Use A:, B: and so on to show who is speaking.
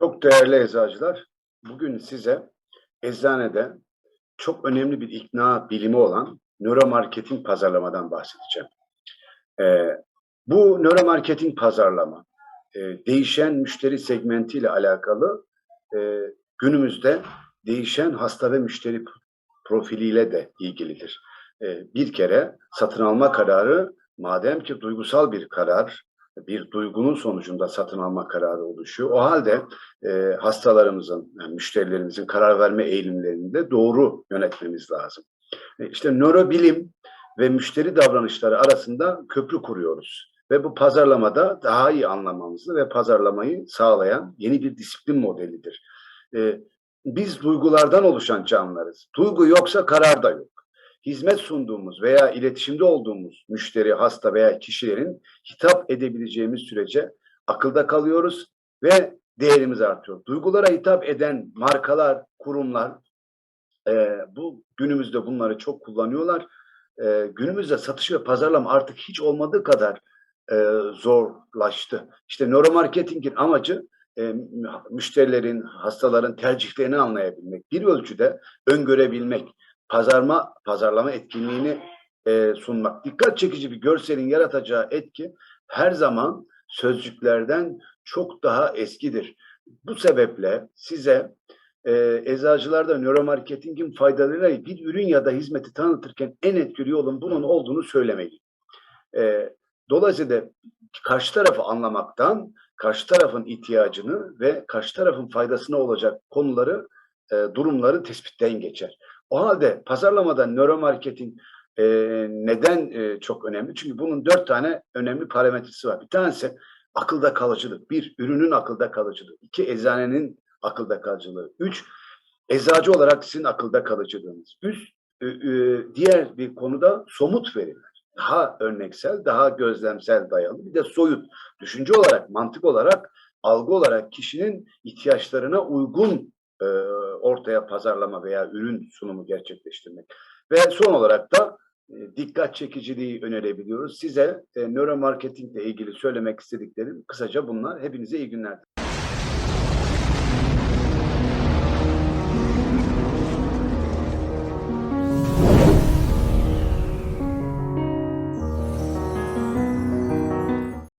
A: Çok değerli eczacılar, bugün size eczanede çok önemli bir ikna bilimi olan nöromarketing pazarlamadan bahsedeceğim. Ee, bu nöromarketing pazarlama e, değişen müşteri segmentiyle alakalı e, günümüzde değişen hasta ve müşteri profiliyle de ilgilidir. E, bir kere satın alma kararı madem ki duygusal bir karar, bir duygunun sonucunda satın alma kararı oluşuyor. O halde e, hastalarımızın, yani müşterilerimizin karar verme eğilimlerini de doğru yönetmemiz lazım. E, işte nörobilim ve müşteri davranışları arasında köprü kuruyoruz. Ve bu pazarlamada daha iyi anlamamızı ve pazarlamayı sağlayan yeni bir disiplin modelidir. E, biz duygulardan oluşan canlılarız. Duygu yoksa karar da yok. Hizmet sunduğumuz veya iletişimde olduğumuz müşteri, hasta veya kişilerin hitap edebileceğimiz sürece akılda kalıyoruz ve değerimiz artıyor. Duygulara hitap eden markalar, kurumlar e, bu günümüzde bunları çok kullanıyorlar. E, günümüzde satış ve pazarlama artık hiç olmadığı kadar e, zorlaştı. İşte nöromarketingin amacı e, müşterilerin, hastaların tercihlerini anlayabilmek, bir ölçüde öngörebilmek, pazarma, pazarlama etkinliğini e, sunmak. Dikkat çekici bir görselin yaratacağı etki her zaman sözcüklerden çok daha eskidir. Bu sebeple size e, eczacılarda nöromarketingin faydalarıyla bir ürün ya da hizmeti tanıtırken en etkili yolun bunun olduğunu söylemeliyim. E, dolayısıyla karşı tarafı anlamaktan, karşı tarafın ihtiyacını ve karşı tarafın faydasına olacak konuları, e, durumları tespitten geçer. O halde pazarlamada nöromarketing e, neden e, çok önemli? Çünkü bunun dört tane önemli parametresi var. Bir tanesi akılda kalıcılık. Bir, ürünün akılda kalıcılığı. İki, eczanenin akılda kalıcılığı. Üç, eczacı olarak sizin akılda kalıcılığınız. Üç, e, e, diğer bir konuda somut veriler. Daha örneksel, daha gözlemsel dayalı. Bir de soyut. Düşünce olarak, mantık olarak, algı olarak kişinin ihtiyaçlarına uygun e, ortaya pazarlama veya ürün sunumu gerçekleştirmek. Ve son olarak da e, dikkat çekiciliği önerebiliyoruz. Size e, nöromarketingle ilgili söylemek istediklerim kısaca bunlar. Hepinize iyi günler.